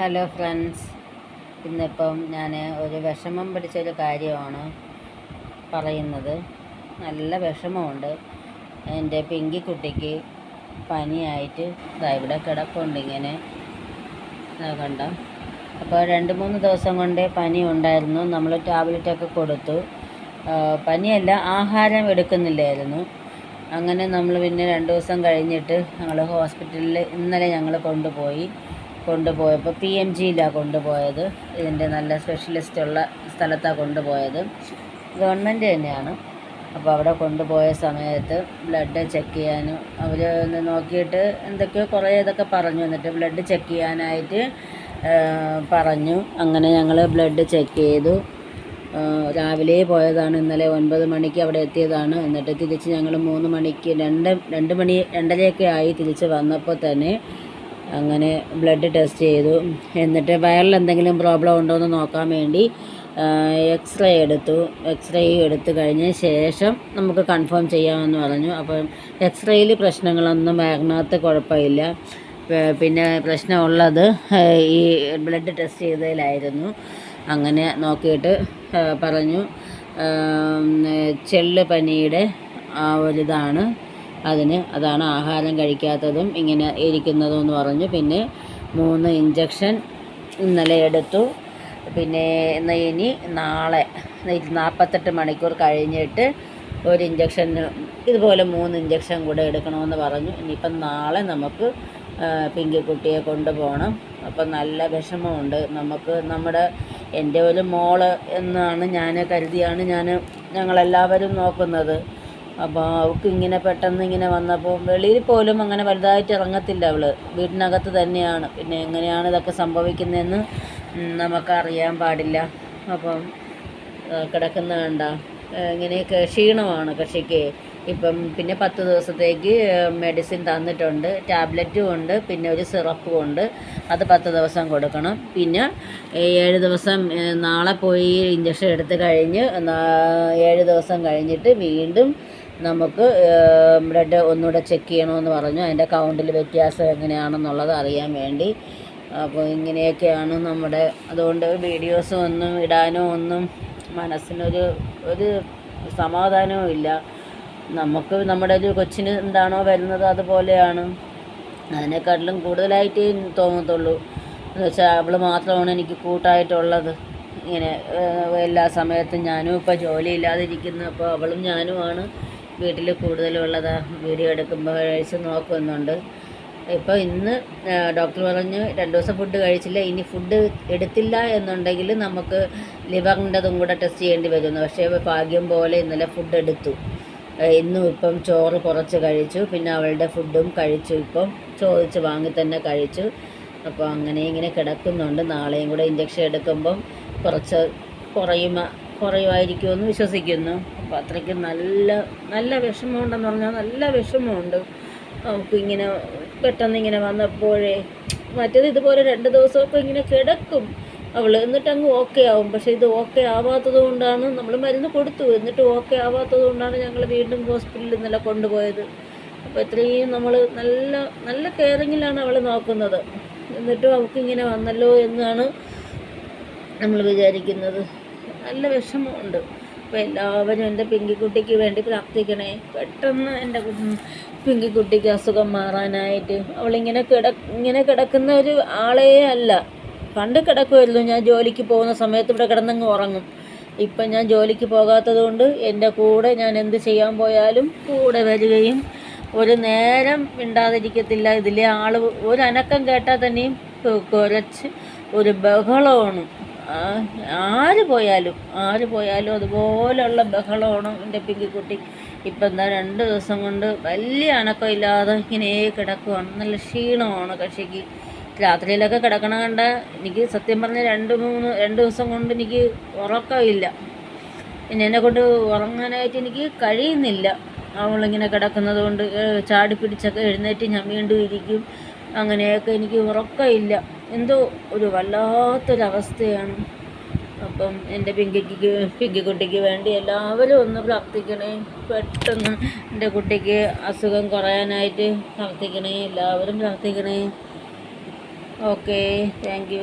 Hello friends ഇന്നിപ്പം ഞാൻ ഒരു വിഷമം പിടിച്ചൊരു കാര്യമാണ് പറയുന്നത്. നല്ല വിഷമമുണ്ട്. എന്റെ പിങ്കി കുട്ടിക്ക് പനിയായിട്ട് ഇതാ ഇവിടെ കിടപ്പുണ്ട് ഇങ്ങനെ. ഇതാ കണ്ടോ? അപ്പോൾ രണ്ട് മൂന്ന് ദിവസം കൊണ്ട് പനി ഉണ്ടായിരുന്നു. നമ്മൾ ടാബ്ലറ്റൊക്കെ കൊടുത്തു. പനിയല്ല ആഹാരം എടുക്കുന്നില്ലായിരുന്നു. അങ്ങനെ നമ്മൾ പിന്നെ രണ്ട് ദിവസം കഴിഞ്ഞിട്ട് ഞങ്ങൾ ഹോസ്പിറ്റലിൽ ഇന്നലെ ഞങ്ങൾ കൊണ്ടുപോയി. കൊണ്ടുപോയപ്പോൾ പി എം ജിയിലാണ് കൊണ്ടുപോയത്. ഇതിന്റെ നല്ല സ്പെഷ്യലിസ്റ്റ് ഉള്ള സ്ഥലത്താണ് കൊണ്ടുപോയത്. ഗവൺമെന്റ് തന്നെയാണ്. അപ്പോൾ അവിടെ കൊണ്ടുപോയ സമയത്ത് ബ്ലഡ് ചെക്ക് ചെയ്യാനും അവർ ഒന്ന് നോക്കിയിട്ട് എന്തൊക്കെയോ കുറേ ഇതൊക്കെ പറഞ്ഞു. എന്നിട്ട് ബ്ലഡ് ചെക്ക് ചെയ്യാനായിട്ട് പറഞ്ഞു. അങ്ങനെ ഞങ്ങൾ ബ്ലഡ് ചെക്ക് ചെയ്തു. രാവിലെ പോയതാണ്. ഇന്നലെ ഒൻപത് മണിക്ക് അവിടെ എത്തിയതാണ്. എന്നിട്ട് തിരിച്ച് ഞങ്ങൾ മൂന്ന് മണിക്ക് രണ്ട് രണ്ട് മണി രണ്ടരയൊക്കെ ആയി തിരിച്ച് വന്നപ്പോൾ തന്നെ അങ്ങനെ ബ്ലഡ് ടെസ്റ്റ് ചെയ്തു. എന്നിട്ട് വയറിൽ എന്തെങ്കിലും പ്രോബ്ലം ഉണ്ടോ എന്ന് നോക്കാൻ വേണ്ടി എക്സ്റേ എടുത്തു. എക്സ്റേ എടുത്തു കഴിഞ്ഞ ശേഷം നമുക്ക് കൺഫേം ചെയ്യാമെന്ന് പറഞ്ഞു. അപ്പം എക്സ്റേയിൽ പ്രശ്നങ്ങളൊന്നും വയറിനകത്ത് കുഴപ്പമില്ല. പിന്നെ പ്രശ്നമുള്ളത് ഈ ബ്ലഡ് ടെസ്റ്റ് ചെയ്തതിലായിരുന്നു. അങ്ങനെ നോക്കിയിട്ട് പറഞ്ഞു. ചെള്ള് പനിയുടെ ആ ഒരിതാണ്. അതിന് അതാണ് ആഹാരം കഴിക്കാത്തതും ഇങ്ങനെ ഇരിക്കുന്നതും എന്ന് പറഞ്ഞു. പിന്നെ മൂന്ന് ഇഞ്ചക്ഷൻ ഇന്നലെ എടുത്തു. പിന്നെ ഇന്ന് ഇനി നാളെ നാൽപ്പത്തെട്ട് മണിക്കൂർ കഴിഞ്ഞിട്ട് ഒരു ഇഞ്ചക്ഷൻ ഇതുപോലെ മൂന്ന് ഇഞ്ചക്ഷൻ കൂടെ എടുക്കണമെന്ന് പറഞ്ഞു. ഇനിയിപ്പം നാളെ നമുക്ക് പിങ്കി കുട്ടിയെ കൊണ്ടുപോകണം. അപ്പം നല്ല വിഷമമുണ്ട്. നമുക്ക് നമ്മുടെ എന്റെ ഒരു മോൾ എന്നാണ് ഞാൻ കരുതിയാണ് ഞാൻ ഞങ്ങളെല്ലാവരും നോക്കുന്നത്. അപ്പോൾ അവൾക്ക് ഇങ്ങനെ പെട്ടെന്ന് ഇങ്ങനെ വന്നപ്പോൾ വെളിയിൽ പോലും അങ്ങനെ വലുതായിട്ട് ഇറങ്ങത്തില്ല അവൾ വീട്ടിനകത്ത് തന്നെയാണ്. പിന്നെ എങ്ങനെയാണ് ഇതൊക്കെ സംഭവിക്കുന്നതെന്ന് നമുക്കറിയാൻ പാടില്ല. അപ്പം കിടക്കുന്ന കണ്ട ഇങ്ങനെയൊക്കെ ക്ഷീണമാണ് കൃഷിക്ക്. ഇപ്പം പിന്നെ പത്ത് ദിവസത്തേക്ക് മെഡിസിൻ തന്നിട്ടുണ്ട്. ടാബ്ലറ്റും ഉണ്ട്. പിന്നെ ഒരു സിറപ്പും ഉണ്ട്. അത് പത്ത് ദിവസം കൊടുക്കണം. പിന്നെ ഏഴ് ദിവസം നാളെ പോയി ഇഞ്ചക്ഷൻ എടുത്ത് കഴിഞ്ഞ് ഏഴ് ദിവസം കഴിഞ്ഞിട്ട് വീണ്ടും നമുക്ക് ബ്ലഡ് ഒന്നുകൂടെ ചെക്ക് ചെയ്യണമെന്ന് പറഞ്ഞു. അതിന്റെ കൗണ്ടിൽ വ്യത്യാസം എങ്ങനെയാണെന്നുള്ളത് അറിയാൻ വേണ്ടി. അപ്പോൾ ഇങ്ങനെയൊക്കെയാണ് നമ്മുടെ അതുകൊണ്ട് വീഡിയോസ് ഒന്നും ഇടാനോ ഒന്നും മനസ്സിനൊരു ഒരു സമാധാനവും ഇല്ല. നമുക്ക് നമ്മുടെ ഒരു കൊച്ചിന് എന്താണോ വരുന്നത് അതുപോലെയാണ്. അതിനെക്കാട്ടിലും കൂടുതലായിട്ടേ തോന്നത്തുള്ളൂ. എന്ന് വെച്ചാൽ അവൾ മാത്രമാണ് എനിക്ക് കൂട്ടായിട്ടുള്ളത്. ഇങ്ങനെ എല്ലാ സമയത്തും ഞാനും ഇപ്പോൾ ജോലിയില്ലാതിരിക്കുന്നു. അപ്പോൾ അവളും ഞാനുമാണ്. വീട്ടിൽ കൂടുതലുള്ളത് വീഡിയോ എടുക്കുമ്പോൾ കഴിച്ച് നോക്കുന്നുണ്ട്. ഇപ്പോൾ ഇന്ന് ഡോക്ടർ പറഞ്ഞു രണ്ട് ദിവസം ഫുഡ് കഴിച്ചില്ല ഇനി ഫുഡ് എടുത്തില്ല എന്നുണ്ടെങ്കിൽ നമുക്ക് ലിവറിന്റെതും കൂടെ ടെസ്റ്റ് ചെയ്യേണ്ടി വരുന്നു. പക്ഷേ ഭാഗ്യം പോലെ ഇന്നലെ ഫുഡ് എടുത്തു. ഇന്നും ഇപ്പം ചോറ് കുറച്ച് കഴിച്ചു പിന്നെ അവളുടെ ഫുഡും കഴിച്ചു ഇപ്പം ചോദിച്ച് വാങ്ങി തന്നെ കഴിച്ചു. അപ്പോൾ അങ്ങനെ ഇങ്ങനെ കിടക്കുന്നുണ്ട്. നാളെയും കൂടെ ഇഞ്ചക്ഷൻ എടുക്കുമ്പം കുറച്ച് കുറയുമ കുറയുമായിരിക്കുമെന്ന് വിശ്വസിക്കുന്നു. അപ്പോൾ അത്രയ്ക്ക് നല്ല നല്ല വിഷമമുണ്ടെന്ന് പറഞ്ഞാൽ നല്ല വിഷമമുണ്ട്. നമുക്ക് ഇങ്ങനെ പെട്ടെന്ന് ഇങ്ങനെ വന്നപ്പോഴേ മറ്റേത് ഇതുപോലെ രണ്ട് ദിവസമൊക്കെ ഇങ്ങനെ കിടക്കും. അവൾ എന്നിട്ട് അങ്ങ് ഓക്കെ ആവും. പക്ഷേ ഇത് ഓക്കെ ആവാത്തത് കൊണ്ടാണ് നമ്മൾ മരുന്ന് കൊടുത്തു. എന്നിട്ട് ഓക്കെ ആവാത്തത് കൊണ്ടാണ് ഞങ്ങൾ വീണ്ടും ഹോസ്പിറ്റലിൽ ഇന്നലെ കൊണ്ടുപോയത്. അപ്പോൾ ഇത്രയും നമ്മൾ നല്ല നല്ല കെയറിങ്ങിലാണ് അവൾ നോക്കുന്നത്. എന്നിട്ടും അവൾക്ക് ഇങ്ങനെ വന്നല്ലോ എന്നാണ് നമ്മൾ വിചാരിക്കുന്നത്. നല്ല വിഷമമുണ്ട് അപ്പോൾ എല്ലാവരും എന്റെ പിങ്കിക്കുട്ടിക്ക് വേണ്ടി പ്രാർത്ഥിക്കണേ. പെട്ടെന്ന് എന്റെ പിങ്കിക്കുട്ടിക്ക് അസുഖം മാറാനായിട്ട്. അവളിങ്ങനെ കിട ഇങ്ങനെ കിടക്കുന്ന ഒരു ആളേ അല്ല. പണ്ട് കിടക്കുമായിരുന്നു ഞാൻ ജോലിക്ക് പോകുന്ന സമയത്ത് ഇവിടെ കിടന്നങ്ങ് ഉറങ്ങും. ഇപ്പം ഞാൻ ജോലിക്ക് പോകാത്തത് കൊണ്ട് എന്റെ കൂടെ ഞാൻ എന്ത് ചെയ്യാൻ പോയാലും കൂടെ വരികയും ഒരു നേരം മിണ്ടാതിരിക്കത്തില്ല. ഇതിലെ ആൾ ഒരു അനക്കം കേട്ടാൽ തന്നെയും കുരച്ച് ഒരു ബഹളമാണ്. ആര് പോയാലും ആര് പോയാലും അതുപോലെയുള്ള ബഹളമാണ് എന്റെ പിങ്കിക്കുട്ടി ഇപ്പം എന്താ രണ്ട് ദിവസം കൊണ്ട് വലിയ അനക്കമില്ലാതെ ഇങ്ങനെ കിടക്കുവാണ്. നല്ല ക്ഷീണമാണ് കക്ഷിക്ക്. രാത്രിയിലൊക്കെ കിടക്കണ കണ്ട എനിക്ക് സത്യം പറഞ്ഞാൽ രണ്ട് മൂന്ന് രണ്ട് ദിവസം കൊണ്ട് എനിക്ക് ഉറക്കമില്ല. പിന്നെ എന്നെ കൊണ്ട് ഉറങ്ങാനായിട്ട് എനിക്ക് കഴിയുന്നില്ല. അവളിങ്ങനെ കിടക്കുന്നത് കൊണ്ട് ചാടി പിടിച്ചൊക്കെ എഴുന്നേറ്റ് ഞാൻ വീണ്ടും ഇരിക്കും. അങ്ങനെയൊക്കെ എനിക്ക് ഉറക്കമില്ല. എന്തോ ഒരു വല്ലാത്തൊരവസ്ഥയാണ്. അപ്പം എന്റെ പിങ്കിക്ക് പിങ്കിക്കുട്ടിക്ക് വേണ്ടി എല്ലാവരും ഒന്ന് പ്രാർത്ഥിക്കണേ. പെട്ടെന്ന് എന്റെ കുട്ടിക്ക് അസുഖം കുറയാനായിട്ട് പ്രാർത്ഥിക്കണേ. എല്ലാവരും പ്രാർത്ഥിക്കണേ. Okay thank